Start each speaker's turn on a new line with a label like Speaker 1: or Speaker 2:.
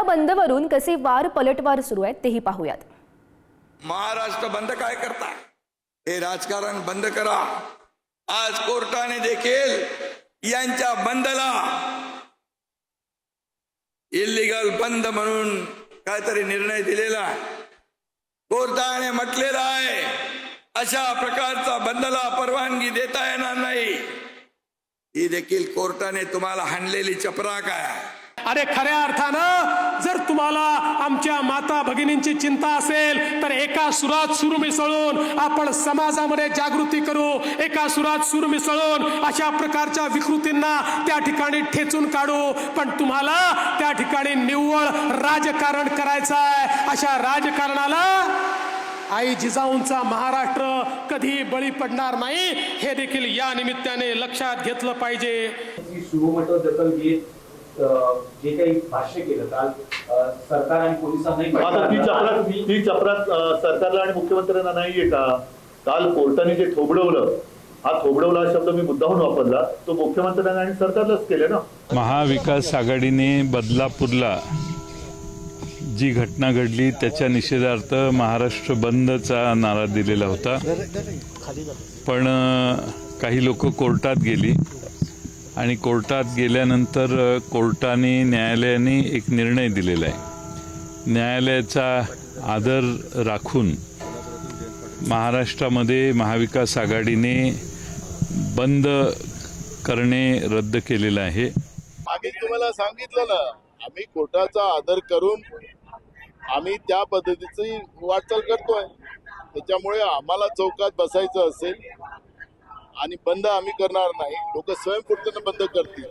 Speaker 1: या बंदवरून कसे वार पलटवार सुरू आहेत तेही पाहूयात.
Speaker 2: महाराष्ट्र बंद काय करता? हे राजकारण बंद करा. आज कोर्टाने देखील यांच्या बंदला इलिगल बंद म्हणून काहीतरी निर्णय दिलेला आहे. कोर्टाने म्हटलेला आहे अशा प्रकारचा बंदला परवानगी देता येणार नाही. ही देखील कोर्टाने तुम्हाला हाणलेली चपराक आहे.
Speaker 3: अरे खऱ्या अर्थानं जर तुम्हाला आमच्या माता भगिनींची चिंता असेल तर एका सुरात सूर मिसळून आपण समाजामध्ये जागृती करू. एका सुरात सूर मिसळून अशा प्रकारच्या विकृतींना त्या ठिकाणी ठेचून काढू. पण तुम्हाला त्या ठिकाणी निव्वळ राजकारण करायचं आहे. अशा राजकारणाला आई जिजाऊंचा महाराष्ट्र कधी बळी पडणार नाही. हे देखील या निमित्ताने लक्षात घेतलं पाहिजे.
Speaker 4: जे काही भाष्य केलं काल सरकार आणि पोलिसांनाही
Speaker 5: आता ती चपराक
Speaker 4: तुम्ही-
Speaker 5: ती चपराक अं, सरकारला आणि मुख्यमंत्र्यांना नाहीये का? काल कोर्टाने जे थोबडवलं हा थोबडवला हा शब्द मी मुद्दाहून वापरला. तो मुख्यमंत्र्यांना आणि सरकारलाच केले ना?
Speaker 6: महाविकास आघाडीने बदलापूरला जी घटना घडली त्याच्या निषेधार्थ महाराष्ट्र बंदचा नारा दिलेला होता. पण काही लोक कोर्टात गेली. आणि कोर्टात गेल्यानंतर कोर्टाने न्यायालयाने एक निर्णय दिलेला आहे. न्यायालयाचा आदर राखून महाराष्ट्रामध्ये महाविकास आघाडीने बंद करणे रद्द केलेलं आहे.
Speaker 7: आम्ही तुम्हाला सांगितलं ना आम्ही कोर्टाचा आदर करून आम्ही त्या पद्धतीची वाटचाल करतोय. त्याच्यामुळे आम्हाला चौकात बसायचं असेल आणि बंद आम्ही करणार नाही. लोक स्वयंपूर्तीनं बंद करतील.